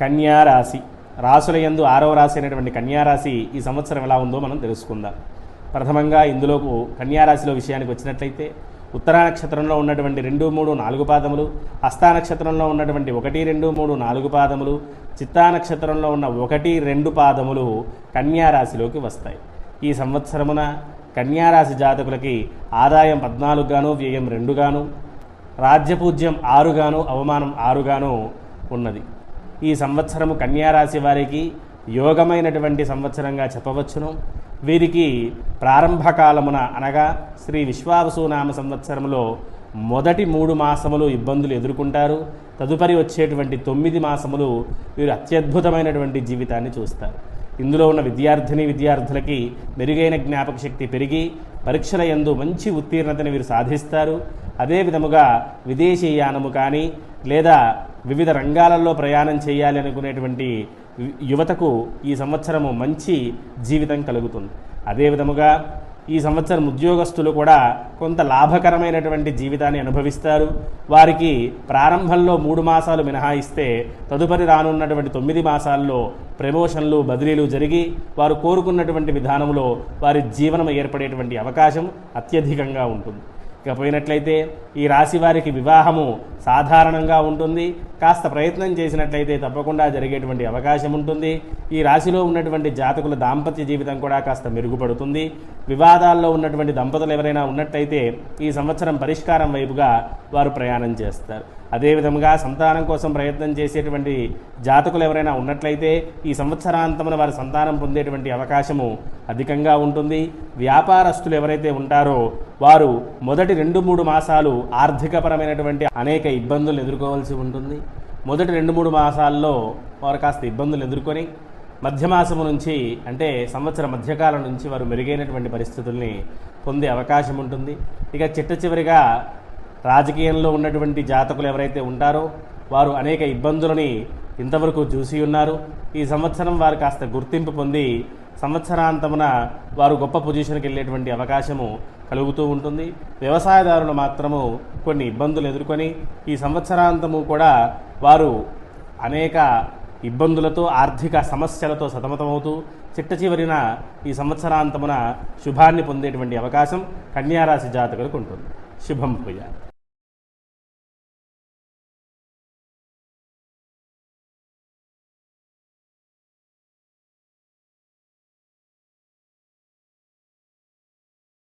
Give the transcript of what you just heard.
కన్యారాశి. రాశుల యందు ఆరవ రాశి అయినటువంటి కన్యా రాశి ఈ సంవత్సరం ఎలా ఉందో మనం తెలుసుకుందాం. ప్రథమంగా ఇందులోకు కన్యా రాశిలో విషయానికి వచ్చినట్లయితే ఉత్తరా నక్షత్రంలో ఉన్నటువంటి రెండు మూడు నాలుగు పాదములు హస్తా నక్షత్రంలో ఉన్నటువంటి ఒకటి రెండు మూడు నాలుగు పాదములు చిత్తా నక్షత్రంలో ఉన్న ఒకటి రెండు పాదములు కన్యారాశిలోకి వస్తాయి. ఈ సంవత్సరమున కన్యారాశి జాతకులకి ఆదాయం పద్నాలుగుగాను వ్యయం రెండుగాను రాజ్యపూజ్యం ఆరుగాను అవమానం ఆరుగాను ఉన్నది. ఈ సంవత్సరము కన్యారాశి వారికి యోగమైనటువంటి సంవత్సరంగా చెప్పవచ్చును. వీరికి ప్రారంభ కాలమున అనగా శ్రీ విశ్వావసునామ సంవత్సరంలో మొదటి మూడు మాసములు ఇబ్బందులు ఎదుర్కొంటారు. తదుపరి వచ్చేటువంటి తొమ్మిది మాసములు వీరు అత్యద్భుతమైనటువంటి జీవితాన్ని చూస్తారు. ఇందులో ఉన్న విద్యార్థిని విద్యార్థులకి మెరుగైన జ్ఞాపక శక్తి పెరిగి పరీక్షల ఎందు మంచి ఉత్తీర్ణతని వీరు సాధిస్తారు. అదే విధముగా విదేశీయానము కానీ లేదా వివిధ రంగాలలో ప్రయాణం చేయాలి అనుకునేటువంటి యువతకు ఈ సంవత్సరము మంచి జీవితం కలుగుతుంది. అదే విధముగా ఈ సంవత్సరం ఉద్యోగస్తులు కూడా కొంత లాభకరమైనటువంటి జీవితాన్ని అనుభవిస్తారు. వారికి ప్రారంభంలో మూడు మాసాలు మినహాయిస్తే తదుపరి రానున్నటువంటి తొమ్మిది మాసాల్లో ప్రమోషన్లు బదిలీలు జరిగి వారు కోరుకున్నటువంటి విధానంలో వారి జీవనం ఏర్పడేటువంటి అవకాశం అత్యధికంగా ఉంటుంది. ఇక పోయినట్లయితే ఈ రాశి వారికి వివాహము సాధారణంగా ఉంటుంది. కాస్త ప్రయత్నం చేసినట్లయితే తప్పకుండా జరిగేటువంటి అవకాశం ఉంటుంది. ఈ రాశిలో ఉన్నటువంటి జాతకుల దాంపత్య జీవితం కూడా కాస్త మెరుగుపడుతుంది. వివాదాల్లో ఉన్నటువంటి దంపతులు ఎవరైనా ఉన్నట్లయితే ఈ సంవత్సరం పరిష్కారం వైపుగా వారు ప్రయాణం చేస్తారు. అదేవిధంగా సంతానం కోసం ప్రయత్నం చేసేటువంటి జాతకులు ఎవరైనా ఉన్నట్లయితే ఈ సంవత్సరాంతమున వారి సంతానం పొందేటువంటి అవకాశము అధికంగా ఉంటుంది. వ్యాపారస్తులు ఎవరైతే ఉంటారో వారు మొదటి రెండు మూడు మాసాలు ఆర్థికపరమైనటువంటి అనేక ఇబ్బందులు ఎదుర్కోవాల్సి ఉంటుంది. మొదటి రెండు మూడు మాసాల్లో వారు కాస్త ఇబ్బందులు ఎదుర్కొని మధ్యమాసము నుంచి అంటే సంవత్సర మధ్యకాలం నుంచి వారు మెరుగైనటువంటి పరిస్థితుల్ని పొందే అవకాశం ఉంటుంది. ఇక చిట్ట చివరిగా రాజకీయంలో ఉన్నటువంటి జాతకులు ఎవరైతే ఉంటారో వారు అనేక ఇబ్బందులని ఇంతవరకు చూసి ఉన్నారు. ఈ సంవత్సరం వారు కాస్త గుర్తింపు పొంది సంవత్సరాంతమున వారు గొప్ప పొజిషన్కి వెళ్ళేటువంటి అవకాశము కలుగుతూ ఉంటుంది. వ్యవసాయదారులు మాత్రము కొన్ని ఇబ్బందులు ఎదుర్కొని ఈ సంవత్సరాంతము కూడా వారు అనేక ఇబ్బందులతో ఆర్థిక సమస్యలతో సతమతమవుతూ చిట్ట చివరిన ఈ సంవత్సరాంతమున శుభాన్ని పొందేటువంటి అవకాశం కన్యారాశి జాతకులకు ఉంటుంది. శుభం భూయాత్.